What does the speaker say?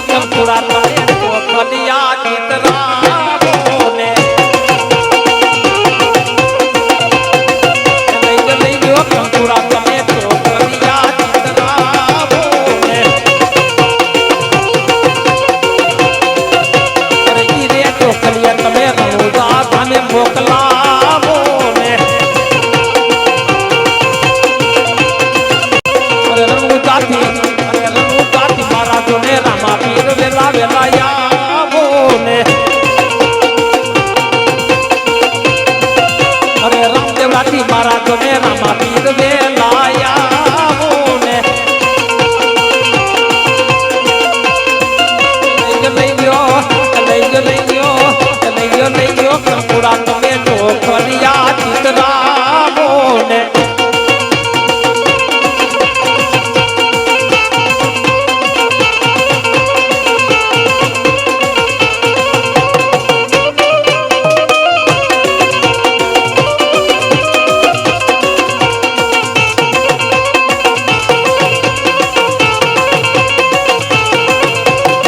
પુરાણ મારે ગીત રા para comer na mata.